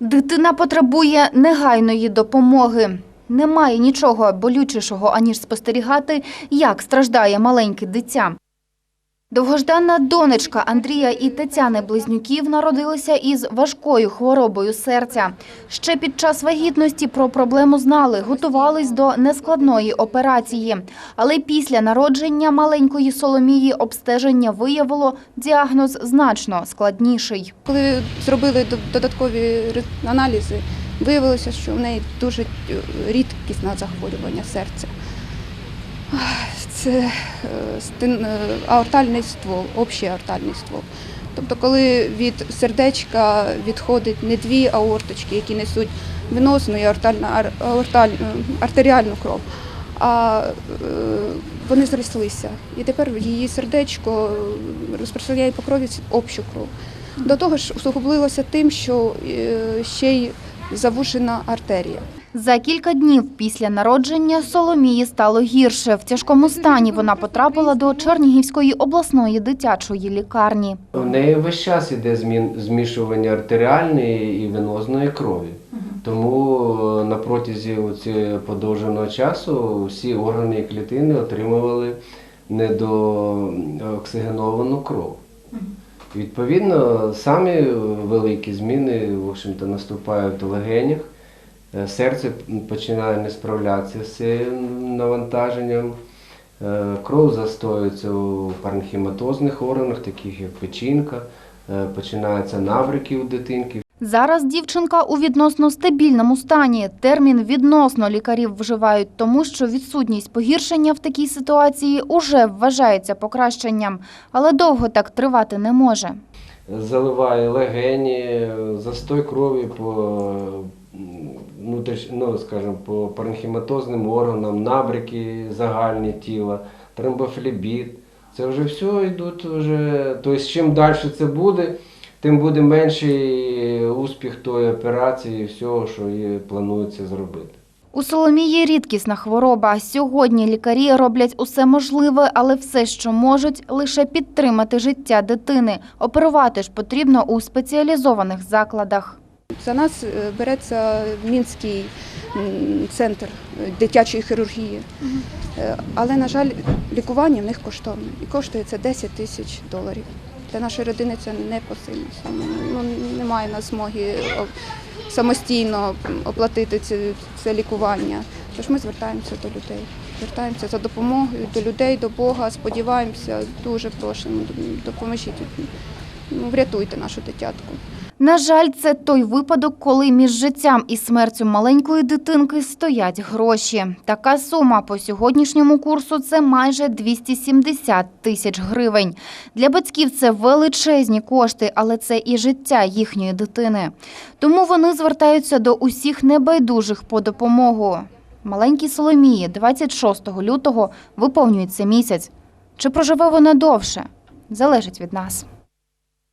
Дитина потребує негайної допомоги. Немає нічого болючішого, аніж спостерігати, як страждає маленьке дитя. Довгожданна донечка Андрія і Тетяни Близнюків народилися із важкою хворобою серця. Ще під час вагітності про проблему знали, готувались до нескладної операції. Але після народження маленької Соломії обстеження виявило діагноз значно складніший. Коли зробили до- додаткові аналізи, виявилося, що в неї дуже е, рідкісне захворювання серця. Це е, е, аортальний ствол, общий аортальний ствол. Тобто, коли від сердечка відходить не дві аорточки, які несуть венозну і е, артеріальну кров, а вони зрослися. І тепер її сердечко розпространяє по крові общу кров. До того ж, усугублилося тим, що ще й завушена артерія. За кілька днів після народження Соломії стало гірше. В тяжкому стані вона потрапила до Чернігівської обласної дитячої лікарні. У неї весь час іде змішування артеріальної і венозної крові. Тому е, на протязі оці- подовженого часу всі органи і клітини отримували недооксигеновану кров. Відповідно, самі великі зміни в наступають у легенях. Е, Серце починає не справлятися з цим навантаженням. Е, Кров застоюється у паренхіматозних органах, таких як печінка, Е, починаються набряки у дитинки. Зараз дівчинка у відносно стабільному стані. Термін відносно лікарів вживають тому, що відсутність погіршення в такій ситуації уже вважається покращенням, але довго так тривати не може. Заливає легені, застой крові по, ну, скажімо, по паренхіматозним органам, набряки загальні тіла, тромбофлебіт. Це вже все йдуть вже. Тобто, чим далі це буде, тим буде менший успіх тої операції і всього, що їй планується зробити. У Соломії рідкісна хвороба. Сьогодні лікарі роблять усе можливе, але все, що можуть, лише підтримати життя дитини. Оперувати ж потрібно у спеціалізованих закладах. За нас е, береться Мінський центр е, дитячої хірургії. Е, Але, на жаль, лікування в них коштовне. І коштує це 10 тисяч доларів. Для нашої родини це непосильно. Ну, немає в нас змоги самостійно оплатити це, це лікування. Тож ми звертаємося до людей. Звертаємося за допомогою до людей, до Бога. Сподіваємося, дуже просимо, допоможіть. Ну, врятуйте нашу дитятку. На жаль, це той випадок, коли між життям і смертю маленької дитинки стоять гроші. Така сума по сьогоднішньому курсу це майже 270 тисяч гривень. Для батьків це величезні кошти, але це і життя їхньої дитини. Тому вони звертаються до усіх небайдужих по допомогу. Маленькій Соломії 26 лютого виповнюється місяць. Чи проживе вона довше? Залежить від нас.